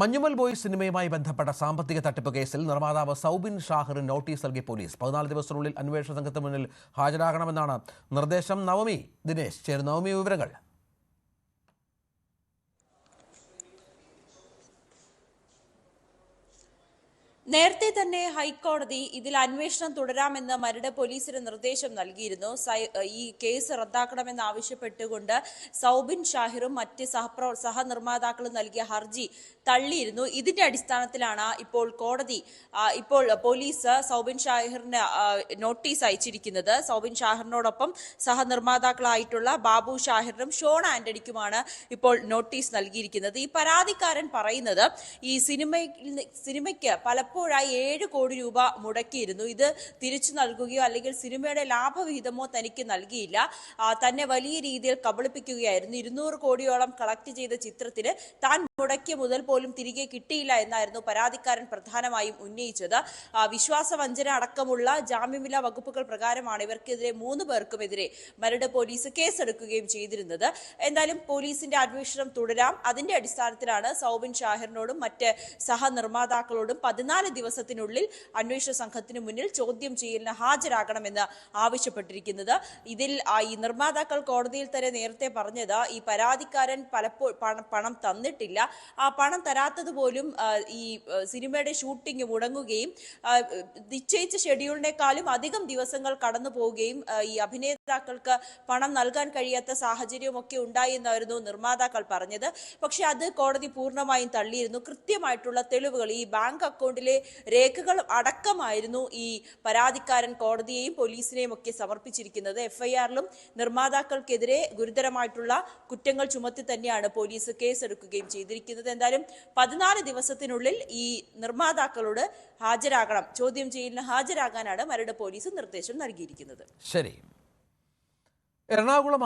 Manjummel boy സിനിമയുമായി ബന്ധപ്പെട്ട സാമ്പത്തിക തട്ടിപ്പ് കേസിൽ നിർമ്മാതാവ് സൗബിൻ ഷാഹിറിന് നോട്ടീസ് നൽകി പോലീസ്. പതിനാല് ദിവസത്തിനുള്ളിൽ അന്വേഷണ സംഘത്തിന് മുന്നിൽ ഹാജരാകണമെന്നാണ് നിർദ്ദേശം. നവമി ദിനേശ് ചേരുന്ന. നവമി വിവരങ്ങൾ. നേരത്തെ തന്നെ ഹൈക്കോടതി ഇതിൽ അന്വേഷണം തുടരാമെന്ന് മരട് പോലീസിന് നിർദ്ദേശം നൽകിയിരുന്നു. ഈ കേസ് റദ്ദാക്കണമെന്ന് ആവശ്യപ്പെട്ടുകൊണ്ട് സൗബിൻ ഷാഹിറും മറ്റ് സഹപ്രവർ സഹനിർമ്മാതാക്കളും നൽകിയ ഹർജി തള്ളിയിരുന്നു. ഇതിന്റെ അടിസ്ഥാനത്തിലാണ് ഇപ്പോൾ കോടതി ഇപ്പോൾ പോലീസ് സൗബിൻ ഷാഹിറിന് നോട്ടീസ് അയച്ചിരിക്കുന്നത്. സൗബിൻ ഷാഹിറിനോടൊപ്പം സഹനിർമ്മാതാക്കളായിട്ടുള്ള ബാബു ഷാഹിറിനും ഷോൺ ആന്റണിക്കുമാണ് ഇപ്പോൾ നോട്ടീസ് നൽകിയിരിക്കുന്നത്. ഈ പരാതിക്കാരൻ പറയുന്നത് ഈ സിനിമയിൽ സിനിമയ്ക്ക് പലപ്പോഴായി ഏഴ് കോടി രൂപ മുടക്കിയിരുന്നു. ഇത് തിരിച്ചു നൽകുകയോ അല്ലെങ്കിൽ സിനിമയുടെ ലാഭവിഹിതമോ തനിക്ക് നൽകിയില്ല. തന്നെ വലിയ രീതിയിൽ കബളിപ്പിക്കുകയായിരുന്നു. ഇരുന്നൂറ് കോടിയോളം കളക്ട് ചെയ്ത ചിത്രത്തിന് താൻ മുടക്കിയ മുതൽ പോലും തിരികെ കിട്ടിയില്ല എന്നായിരുന്നു പരാതിക്കാരൻ പ്രധാനമായും ഉന്നയിച്ചത്. വിശ്വാസവഞ്ചന അടക്കമുള്ള ജാമ്യമില്ലാ വകുപ്പുകൾ പ്രകാരമാണ് ഇവർക്കെതിരെ മൂന്ന് പേർക്കുമെതിരെ മരട് പോലീസ് കേസെടുക്കുകയും ചെയ്തിരുന്നത്. എന്തായാലും പോലീസിന്റെ അന്വേഷണം തുടരാം. അതിന്റെ അടിസ്ഥാനത്തിലാണ് സൗബിൻ ഷാഹിറിനോടും മറ്റ് സഹനിർമ്മാതാക്കളോടും പതിനാല് ദിവസത്തിനുള്ളിൽ അന്വേഷണ സംഘത്തിന് മുന്നിൽ ചോദ്യം ചെയ്യലിന് ഹാജരാകണമെന്ന് ആവശ്യപ്പെട്ടിരിക്കുന്നത്. ഇതിൽ ഈ നിർമ്മാതാക്കൾ കോടതിയിൽ തന്നെ നേരത്തെ പറഞ്ഞത് ഈ പരാതിക്കാരൻ പലപ്പോൾ പണം തന്നിട്ടില്ല. ആ പണം തരാത്തത് പോലും ഈ സിനിമയുടെ ഷൂട്ടിംഗ് മുടങ്ങുകയും നിശ്ചയിച്ച ഷെഡ്യൂളിനേക്കാളും അധികം ദിവസങ്ങൾ കടന്നു പോവുകയും ഈ ഈ അഭിനേതാക്കൾക്ക് പണം നൽകാൻ കഴിയാത്ത സാഹചര്യമൊക്കെ ഉണ്ടായി എന്നായിരുന്നു നിർമ്മാതാക്കൾ പറഞ്ഞത്. പക്ഷേ അത് കോടതി പൂർണമായും തള്ളിയിരുന്നു. കൃത്യമായിട്ടുള്ള തെളിവുകൾ ഈ ബാങ്ക് അക്കൗണ്ടിലെ രേഖകൾ അടക്കമായിരുന്നു ഈ പരാതിക്കാരൻ കോടതിയെയും പോലീസിനെയും ഒക്കെ സമർപ്പിച്ചിരിക്കുന്നത്. എഫ്ഐആറിലും നിർമ്മാതാക്കൾക്കെതിരെ ഗുരുതരമായിട്ടുള്ള കുറ്റങ്ങൾ ചുമത്തി തന്നെയാണ് പോലീസ് കേസെടുക്കുകയും ചെയ്തിരിക്കുന്നത്. എന്തായാലും പതിനാല് ദിവസത്തിനുള്ളിൽ ഈ നിർമ്മാതാക്കളോട് ഹാജരാകണം. ചോദ്യം ചെയ്യലിന് ഹാജരാകാനാണ് മരട് പോലീസ് നിർദ്ദേശം നൽകിയിരിക്കുന്നത്. ശരി. എറണാകുളം